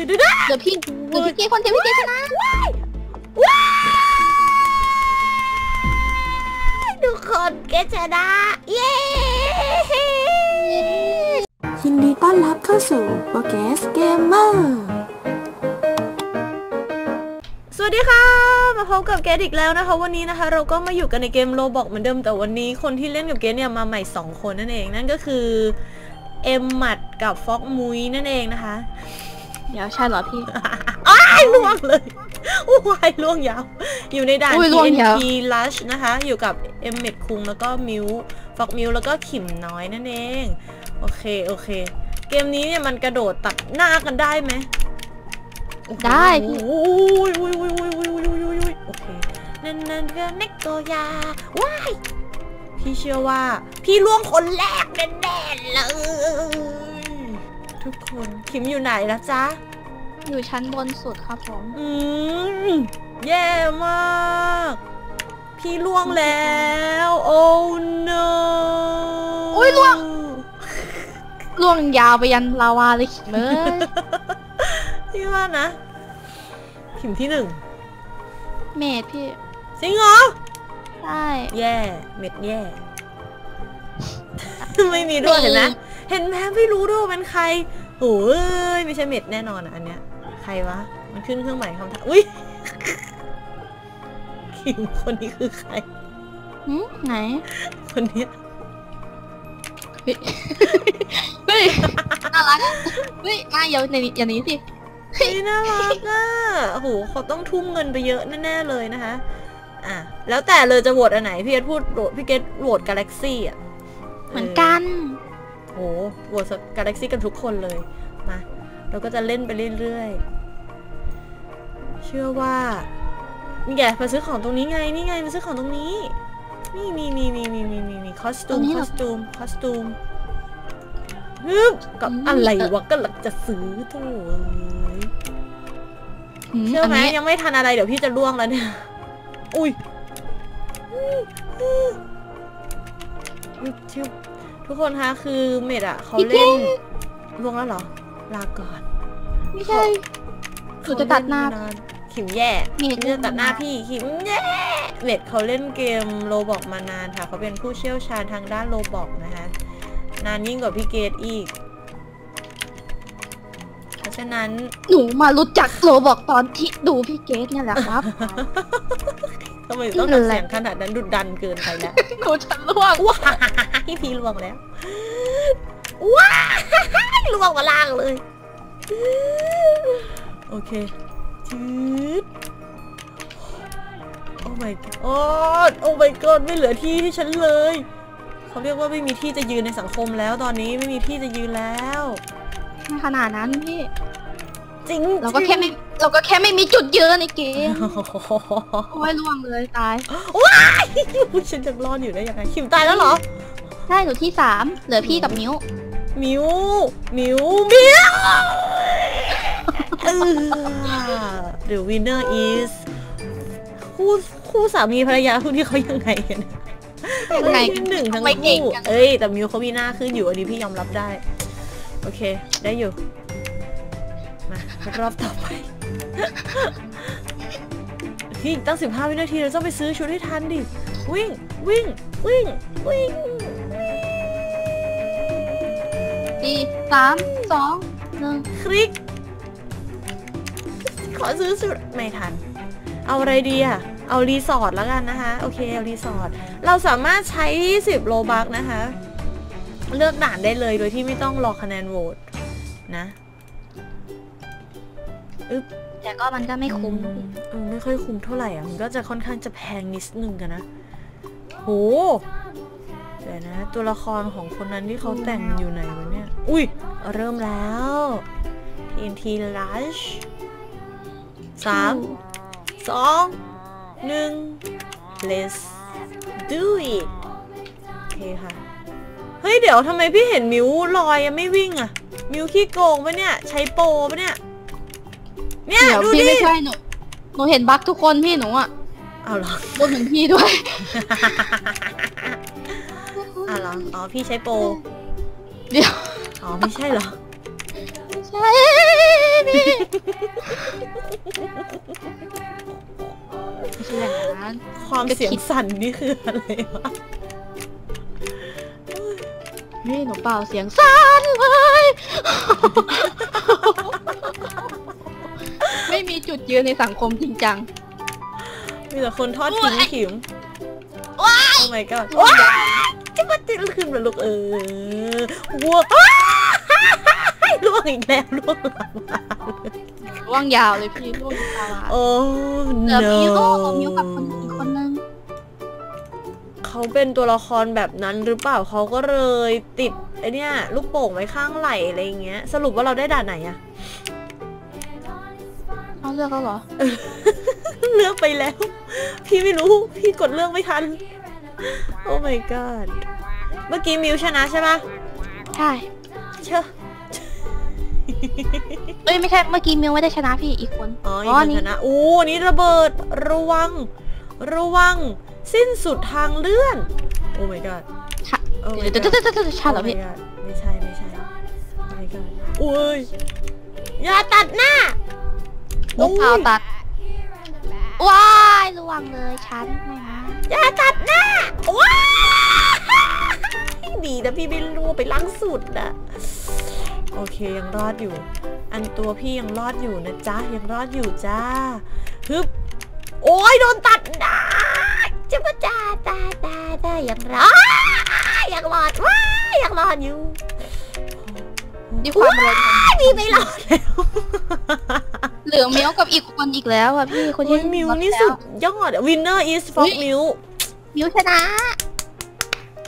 ดืดดืดดืดเดี๋ยวพี่เดี๋ยวพี่เกคนเดียวพี่เกชนะว้ายทุกคนเกชนะ เย้ยินดีต้อนรับเข้าสู่โปรแกสเกมเมอร์สวัสดีค่ะ มาพบกับเกดอีกแล้วนะคะ วันนี้นะคะ เราก็มาอยู่กันในเกมโลบอกเหมือนเดิมแต่วันนี้คนที่เล่นกับเกดเนี่ยมาใหม่ 2 คนนั่นเองนั่นก็คือเอ็มหมัดกับฟ็อกมุยนั่นเองนะคะ เดี๋ยวใช่เหรอพี่อ้ายล่วงเลยว้ายล่วงยาว อยู่ในด่าน อุ้ยล่วงยาว TNT Lush นะคะ อยู่กับเอ็มเมดคุงแล้วก็มิวฟอกมิวแล้วก็ขิมน้อยนั่นเอง โอเค โอเค เกมนี้เนี่ยมันกระโดดตัดหน้ากันได้ไหมโอ้โหได้พี่โอ้ยโอ้ยโอ้ยโอ้ยโอ้ยโอ้ยโอ้ยโอ้ยโอ้ยโอเคนั่นนั่นก็เนกโกยาว้ายพี่เชื่อว่า พี่ล่วงคนแรกแน่ๆเลย ทุกคนขิมอยู่ไหนละจ๊ะ อยู่ชั้นบนสุดครับผม อืมแย่มาก พี่ล่วงแล้ว โอ้ no อุ๊ยล่วง ล่วงยาวไปยันลาวาเลยขิมเลยพี่ว่านะขิมที่หนึ่ง เมดพี่ จริงเหรอ ใช่ แย่ เม็ดแย่ ไม่มีด้วยเห็นไหม เห็นไหมไม่รู้ด้วยว่าเป็นใครโอ้ยไม่ใช่เม็ดแน่นอนอะอันเนี้ย ใครวะ มันขึ้นเครื่องหมายคำถามอุ้ยขิมคนนี้คือใครหืมไหน คนเนี้ยเฮ้ยเฮ้ยน่ารักอะเฮ้ยมาอย่าอย่าหนีอย่าหนีสิเฮ้ยน่ารักอะโอ้โหเขาต้องทุ่มเงินไปเยอะแน่ ๆ เลยนะคะ อะ แล้วแต่เลยจะโหวตอันไหน พี่เกดพูดโหวตพี่เกดโหวตกาแล็กซี่อะ เหมือนกัน โอ้โหโหวตกาแล็กซี่กันทุกคนเลยมาเราก็จะเล่นไปเรื่อยๆ เชื่อว่า นี่ไงมาซื้อของตรงนี้ไง นี่ไงมาซื้อของตรงนี้ นี่มีมีมีมีมีมีมีคอสตูตรมงนี้คเหรออสตูม คอสตูมฮึบกับอืมอะไรวะก็หลักจะซื้อโถ่เอ้ยหืมเชื่อไหมนนี้ยังไม่ทันอะไรเดี๋ยวพี่จะล่วงแล้วเนี่ย อุ้ยชิว ทุกคนคะคือเมดอะเขาเล่นล่วงแล้วเหรอ ลาก่อน ไม่ใช่หนูจะตัดหน้าเขเล่มขิมแย่เมดขิมจะตัดหน้าพี่ขิมแย่เมดเขาเล่นเกมโลบอกมานานค่ะเขาเป็นผู้เชี่ยวชาญทางด้านโลบอกนะคะนานยิ่งกว่าพี่เกดอีก เพราะฉะนั้นหนูมารู้จักโลบอกตอนที่ดูพี่เกสเนี่ยแหละครับ ทำไมต้องนั่นทำแหละเสียงขนาดนั้นดุดันเกินไปแล้วหนูจะล่วงว้ายพี่ลวงแล้วว้ายลวงมาล่างเลย โอเคชืดโอ้ my god โอ้ my god ไม่เหลือที่ให้ฉันเลยเขาเรียกว่าไม่มีที่จะยืนในสังคมแล้วตอนนี้ไม่มีที่จะยืนแล้วไม่ขนาดนั้นพี่ จริงเราก็แค่ไม่ เราก็แค่ไม่มีจุดยืนในเกมโอ้โหโอ้ยล่วงเลยตายว้ายฉันจะรอดอยู่ได้ยังไงคิมตายแล้วเหรอใช่หนูที่สามเหลือพี่กับมิ้ว มิวมิวมิวเออ The winner is คู่คู่สามีภรรยาคู่ที่เขายังไงกันยังไงเฮ้ยที่หนึ่งทั้งไม่เก่งคู่กันเอ้ย แต่มิวเขามีหน้าขึ้นอยู่อันนี้พี่ยอมรับได้ โอเค ได้อยู่ มารอบต่อไป พี่อีกตั้ง 15 วินาทีเราต้องไปซื้อชุดให้ทันดิ วิ่ง วิ่ง วิ่ง วิ่งสี่สามสองหนึ่งคลิก ขอซื้อสุดไม่ทัน เอาอะไรดีอะเอารีสอร์ทแล้วกันนะคะ โอเค เอารีสอร์ท เราสามารถใช้ 10 โลบักนะคะ เลือกด่านได้เลยโดยที่ไม่ต้องรอคะแนนโหวตนะ แต่ก็มันก็ไม่คุ้มอืเออไม่ค่อยคุ้มเท่าไหร่อะมันก็จะค่อนข้างจะแพงนิดนึงกันนะโหเดี๋ยวนะ ตัวละครของคนนั้นที่เขาแต่งอยู่ไหนวะเนี่ย อุ้ย เริ่มแล้ว TNT Lush สามสองหนึ่ง let's do it โอเคค่ะ เฮ้ย เดี๋ยวทำไมพี่เห็นมิวลอยยังไม่วิ่งอะมิวขี้โกงปะเนี่ย ใช้โปรปะเนี่ย เนี่ยเดี๋ยวดูพี่ดิไม่ใช่หนูหนูเห็นบั๊กทุกคนพี่หนูอะเอาเหรอรวมถึงพี่ด้วยอะเหรออ๋อพี่ใช้โปรเดี๋ยวอ๋อไม่ใช่เหรอไม่ใช่พี่ไม่ใช่อย่างนั้นความเสียงสั่นนี่คืออะไรวะเฮ้ยหนูเป่าเสียงสั่นเลย จุดยืนในสังคมจริงจัง มีแต่คนทอดทิ้งโอ้ยขิมว้ายโอ้ my god ว้ายจะมาติดขึ้นมาลูกเออวัวอ้ายล่วงอีกแล้วล่วงหลังมาร่วงยาวเลยพี่ร่วงยาวอะโอ้เหลือ no พี่ก็มิวกับคนอีกคนนึงเขาเป็นตัวละครแบบนั้นหรือเปล่าเขาก็เลยติดไอเนี้ยลูกโป่งไว้ข้างไหล่อะไรอย่างเงี้ย สรุปว่าเราได้ด่านไหนอะเขาเลือกเขาเหรอ เลือกไปแล้ว พี่ไม่รู้ พี่กดเลือกไม่ทัน โอ้ my god เมื่อกี้มิวชนะใช่ปะใช่ เชื่อเอ้ยไม่ใช่ เมื่อกี้มิวไม่ได้ชนะพี่อีกคน อ๋ออีกคนชนะโอ้อันนี้ระเบิด ระวัง ระวัง สิ้นสุดทางเลื่อน โอ้ my god ชะโอ้ my เดี๋ยว god เดี๋ยวเดี๋ยวเดี๋ยวเดี๋ยวชาเหรอพี่ Oh my god ไม่ใช่ ไม่ใช่ Oh my god โอ้ยอย่าตัดหน้า ลูกเปล่าตัดว้ายระวังเลยฉันไม่นะอย่าตัดหน้าว้ายดีนะพี่ไม่รู้ไปล้างสุดอะโอเคยังรอดอยู่ อันตัวพี่ยังรอดอยู่นะจ๊ะยังรอดอยู่จ้าฮึบโอ้ยโดนตัดหน้าจะมาจ้าตาตาตายังรอดยังรอดว้ายยังรอดอยู่ด้วยความอารมณ์ของว้ายพี่ไม่รอดแล้ว เหลือมิวกับอีกคนอีกแล้วอะพี่คนโอ้ที่ยมิวรอดนี่แล้วสุดยอด winner is for อุ๊ยมิวมิวชนะ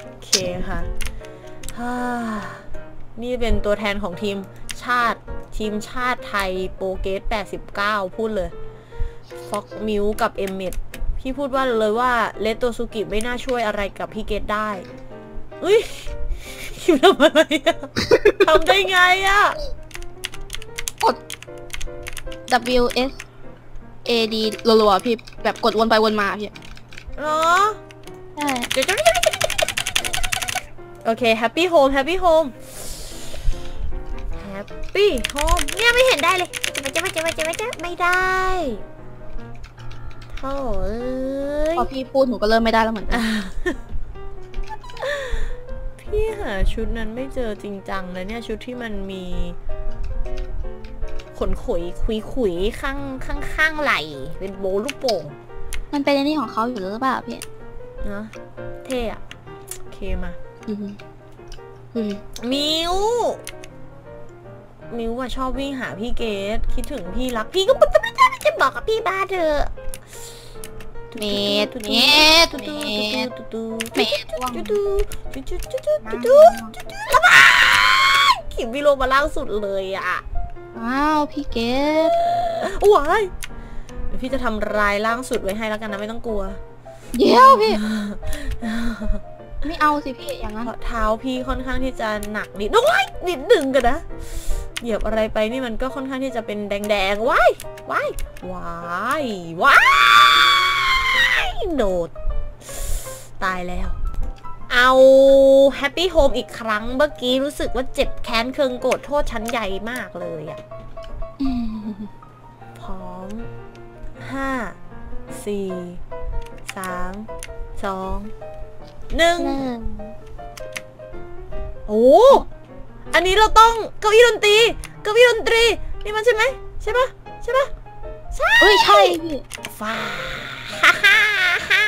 โอเคค่ะฮ่านี่เป็นตัวแทนของทีมชาติทีมชาติไทยโปรเกส89 พูดเลยฟ็อกมิวกับเอมเมดพี่พูดว่าเลยว่าเลตโตซุกิไม่น่าช่วยอะไรกับพี่เกตได้ อุ้ยคิวทำอะไรอะทำได้ไงอะ W S A D รัวๆพี่แบบกดวนไปวนมาพี่เหรอใช่โอเคแฮปปี้โฮมแฮปปี้โฮมแฮปปี้โฮมเนี่ยไม่เห็นได้เลยจะมาจะมาจะมาจะมาจะไม่ได้โถ่เอ้ยพอพี่พูดหนูก็เริ่มไม่ได้แล้วเหมือนกันพี่หาชุดนั้นไม่เจอจริงจังนะเนี่ยชุดที่มันมี ขนขุยคุยขุยข้างข้างข้างไหลเป็นโบลูกโป่ง มันเป็นในนี่ของเขาอยู่หรือเปล่าพี่นะเท่อะโอเคมาอือหืออือหือมิวมิวอะชอบวิ่งหาพี่เกดคิดถึงพี่รักพี่ก็ปุ๊บปุ๊บปุ๊บปุ๊บจะบอกกับพี่บ้าเถอะเมดตุ๊ดเมตุ๊ดดตุ๊ดเมตุ๊ดดตุ๊ดตุ๊ดเมดว่างตุ๊ดตุ๊ดตุ๊ดตุ๊ดตุ๊ดตุ๊ดตุ๊ดระบายขิมวิโลมาล่างสุดเลยอะ อ้าว พี่เกดว้ายเดี๋ยวพี่จะทำรายล่างสุดไว้ให้แล้วกันนะไม่ต้องกลัว เดี๋ยวพี่ ไม่เอาสิพี่อย่างนั้นเพราะเท้าพี่ค่อนข้างที่จะหนักนิดน้อยนิดหนึ่งกันนะ เหยียบอะไรไปนี่มันก็ค่อนข้างที่จะเป็นแดงๆว้ายว้ายว้ายว้ายโดด ตายแล้ว เอาแฮปปี้โฮมอีกครั้งเมื่อกี้รู้สึกว่าเจ็บแค้นเคืองโกรธโทษชั้นใหญ่มากเลยอะอืมพร้อมห้าสี่สามสองหนึ่งหนึ่งโอ้อันนี้เราต้องเก้าอี้ดนตรีเก้าอี้ดนตรี นี่มันใช่ไหมใช่ปะใช่ปะใช่เอ้ยใช่พี่ฟ้าฮ่าฮ่าฮ่า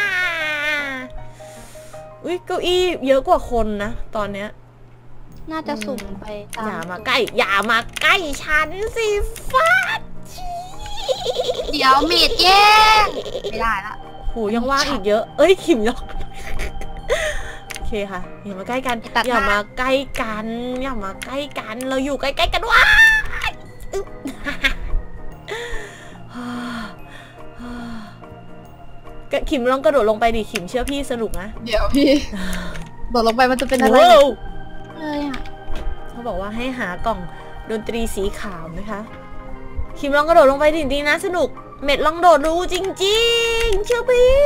อุ้ยเก้าอี้เยอะกว่าคนนะ ตอนเนี้ย น่าจะสุ่มไปตามอย่ามาใกล้ อย่ามาใกล้ฉันสิฟ้าชีเดี๋ยวเมดแย่งไม่ได้ละโหยังว่างอีกเยอะ เอ้ยขิมยอกโอเคค่ะ อย่ามาใกล้กันตัดหน้าอย่ามาใกล้กัน อย่ามาใกล้กัน เราอยู่ใกล้ๆกันว้า ขิมลองกระโดดลงไปดิขิมเชื่อพี่สนุกนะเดี๋ยวพี่กระโดดลงไปมันจะเป็นอะไรเเลยอะเขาบอกว่าให้หากล่องดนตรีสีขาวนะคะขิมลองกระโดดลงไปจริดีนะสนุก เม็ดลองโดดดูจริง ๆ เชื่อพี่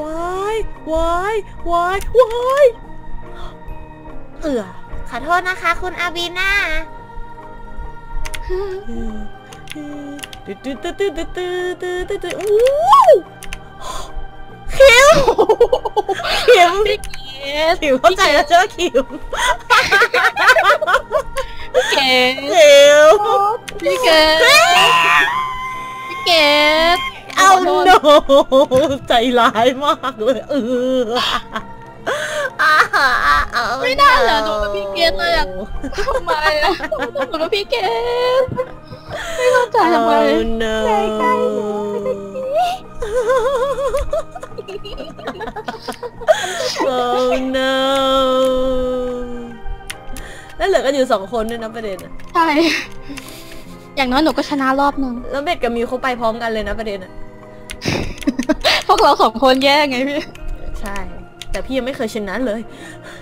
วายวายวายวายเอือขอโทษนะคะ คุณอาบีน่า โอ้คิวคิวพี่เกศถิวเข้าใจแล้วเจ้าคิวพี่เกดคิวพี่เกศพี่เกดเอาโนใจร้ายมากเลยเออไม่ได้เหรอหนูเป็นพี่เกดเลยอะทำไมอะหนูเป็นพี่เกศ ไม่เข้าใจทำไมใกล้ใกล้หนูโอ้ no แล้วเหลือกันอยู่สองคนด้วยนะประเด็นอะใช่ อย่างน้อยหนูก็ชนะรอบนึง แล้วเบ็ดกับมิวเขาไปพร้อมกันเลยนะประเด็นอะพวกเราสองคนแย่ไงพี่ ใช่ แต่พี่ยังไม่เคยชนะเลย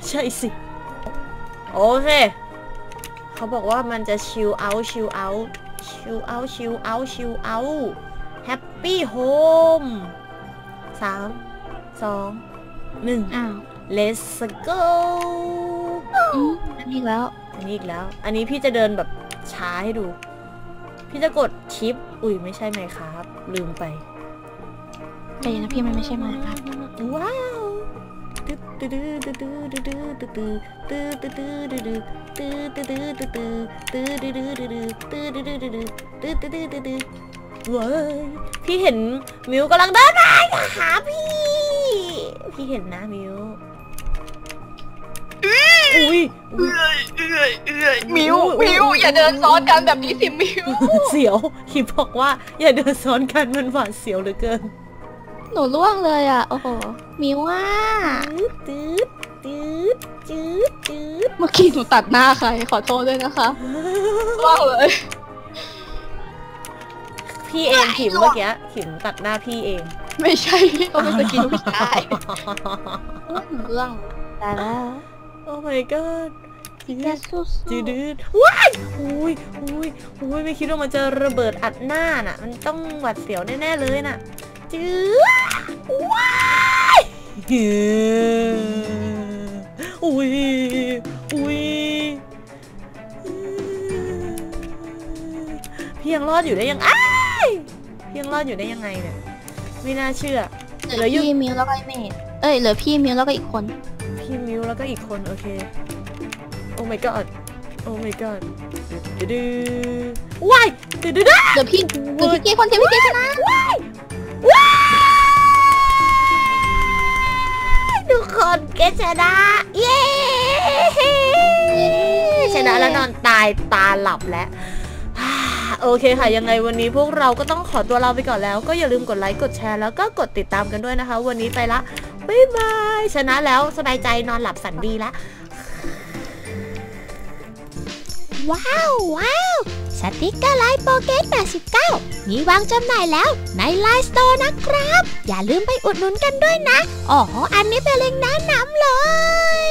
ใช่สิ โอเค เขาบอกว่ามันจะชิลเอาชิลเอา ชิลเอาชิลเอาชิลเอาแฮปปี้โฮมสามสองหนึ่งอ้าว let's go อันนี้อีกแล้ว อันนี้อีกแล้ว อันนี้พี่จะเดินแบบช้าให้ดู พี่จะกดชิป อุ้ยไม่ใช่ไหมครับ ลืมไป แต่ยังนะพี่มันไม่ใช่มาครับ ว้าว ว้ยพี่เห็นมิวกำลังเดินมาาหาพี่ พี่เห็นนะมิวอุ้ยมิวมิวอย่าเดินซ้อนกันแบบนี้สิมิวเสียวคิดบอกว่า อย่าเดินซ้อนกันมันหวาดเสียวเหลือเกิน หนูล่วงเลยอะ โอ้โห มิวว่าตืดตืดตืดตืดเมื่อกี้หนูตัดหน้าใคร ขอโทษด้วยนะคะล่วงเลย พี่เองขิมเมื่อกี้ขิมตัดหน้าพี่เอง ไม่ใช่เขาเป็นสกินผู้ชายหนูล่วงแต่แล้ว โอ้ my god แกสู้จืดดว้ายอุ้ยอุ้ยอุ้ยไม่คิดว่ามันจะระเบิดอัดหน้าน่ะ มันต้องหวัดเสียวแน่ๆเลยน่ะ จืดว้ายอุ้ยอุ้ยพี่ยังรอดอยู่ได้ยังอ้ายพี่ยังรอดอยู่ได้ยังไงเนี่ยไม่น่าเชื่อเหลือพี่มิวแล้วก็ไอเมดเอ้ยเหลือพี่มิวแล้วก็อีกคน พี่มิวแล้วก็อีกคนโอเคโอ้ my god โอ้ my god ดืดดืดว้ายดืดดืดเหลือพี่เหลือพี่เกคนเดียวพี่เกชนะว้าย คนเกชนะ เย้ชนะแล้วนอนตายตาหลับแล้วโอเคค่ะ ยังไงวันนี้พวกเราก็ต้องขอตัวลาไปก่อนแล้ว ก็อย่าลืมกดไลค์กดแชร์แล้วก็กดติดตามกันด้วยนะคะ วันนี้ไปละบ๊ายบายชนะแล้วสบายใจนอนหลับฝันดีละว้าวว้าว สติกเกอร์ไลน์โปเกต89 มีวางจำหน่ายแล้วในไลน์สโตร์นะครับ อย่าลืมไปอุดหนุนกันด้วยนะ อ๋อ อันนี้เป็นเล็งก์แนะนำเลย